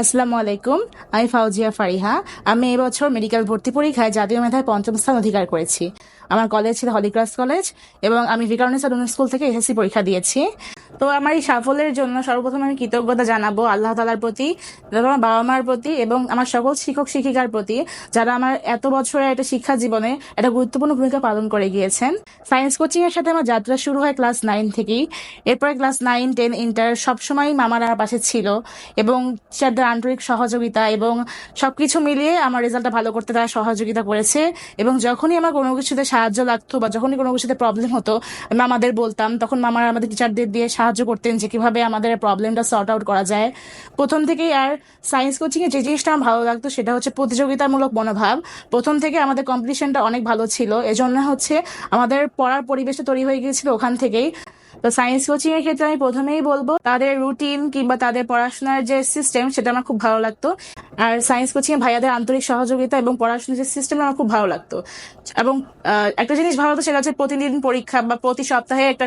আসসালামু আলাইকুম, আমি ফাউজিয়া ফারিহা। আমি এবছর মেডিকেল ভর্তি পরীক্ষায় জাতীয় মেধায় পঞ্চম স্থান অধিকার করেছি। আমার কলেজ ছিল হলিক্রাস কলেজ এবং আমি বিকারণেশ্বর স্কুল থেকে এসএসসি পরীক্ষা দিয়েছি। তো আমার এই সাফল্যের জন্য সর্বপ্রথম আমি কৃতজ্ঞতা জানাব আল্লাহ তালার প্রতি আমার বাবা মার প্রতি এবং আমার সকল শিক্ষক শিক্ষিকার প্রতি যারা আমার এত বছরের একটা শিক্ষা জীবনে একটা গুরুত্বপূর্ণ ভূমিকা পালন করে গিয়েছেন। সায়েন্স কোচিং এর সাথে আমার যাত্রা শুরু হয় ক্লাস নাইন থেকেই। এরপরে ক্লাস নাইন টেন ইন্টার সবসময় মামারা পাশে ছিল এবং স্যারদের আন্তরিক সহযোগিতা এবং সবকিছু মিলিয়ে আমার রেজাল্টটা ভালো করতে তারা সহযোগিতা করেছে এবং যখনই আমার কোনো কিছুতে সাহায্য লাগতো বা যখনই কোনো কিছুতে প্রবলেম হতো, আমি আমাদের বলতাম, তখন মামারা আমাদের টিচারদের দিয়ে সাহায্য করতেন যে কীভাবে আমাদের প্রবলেমটা সর্ট আউট করা যায়। প্রথম থেকেই আর সায়েন্স কোচিংয়ে যে জিনিসটা আমার ভালো লাগতো সেটা হচ্ছে প্রতিযোগিতামূলক মনোভাব। প্রথম থেকে আমাদের কম্পিটিশনটা অনেক ভালো ছিল। এজন্য হচ্ছে আমাদের পড়ার পরিবেশটা তৈরি হয়ে গিয়েছিল ওখান থেকেই। তো সায়েন্স কোচিংয়ের ক্ষেত্রে আমি প্রথমেই বলব, তাদের রুটিন কিংবা তাদের পড়াশোনার যে সিস্টেম সেটা আমার খুব ভালো লাগতো। আর সায়েন্স কোচিং ভাইয়াদের আন্তরিক সহযোগিতা এবং পড়াশোনার যে সিস্টেম আমার খুব ভালো লাগতো। এবং একটা জিনিস ভালো লাগতো সেটা হচ্ছে প্রতিদিন পরীক্ষা বা প্রতি সপ্তাহে একটা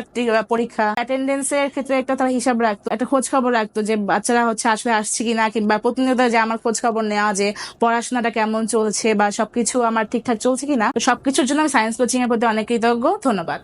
পরীক্ষা। অ্যাটেন্ডেন্সের ক্ষেত্রে একটা তারা হিসাব রাখতো, একটা খোঁজ খবর রাখতো যে বাচ্চারা হচ্ছে আসলে আসছে কিনা কিংবা প্রতিনিয়ত যে আমার খোঁজ খবর নেওয়া যে পড়াশোনাটা কেমন চলছে বা সবকিছু আমার ঠিকঠাক চলছে কিনা। সবকিছুর জন্য আমি সায়েন্স কোচিং এর প্রতি অনেক কৃতজ্ঞ। ধন্যবাদ।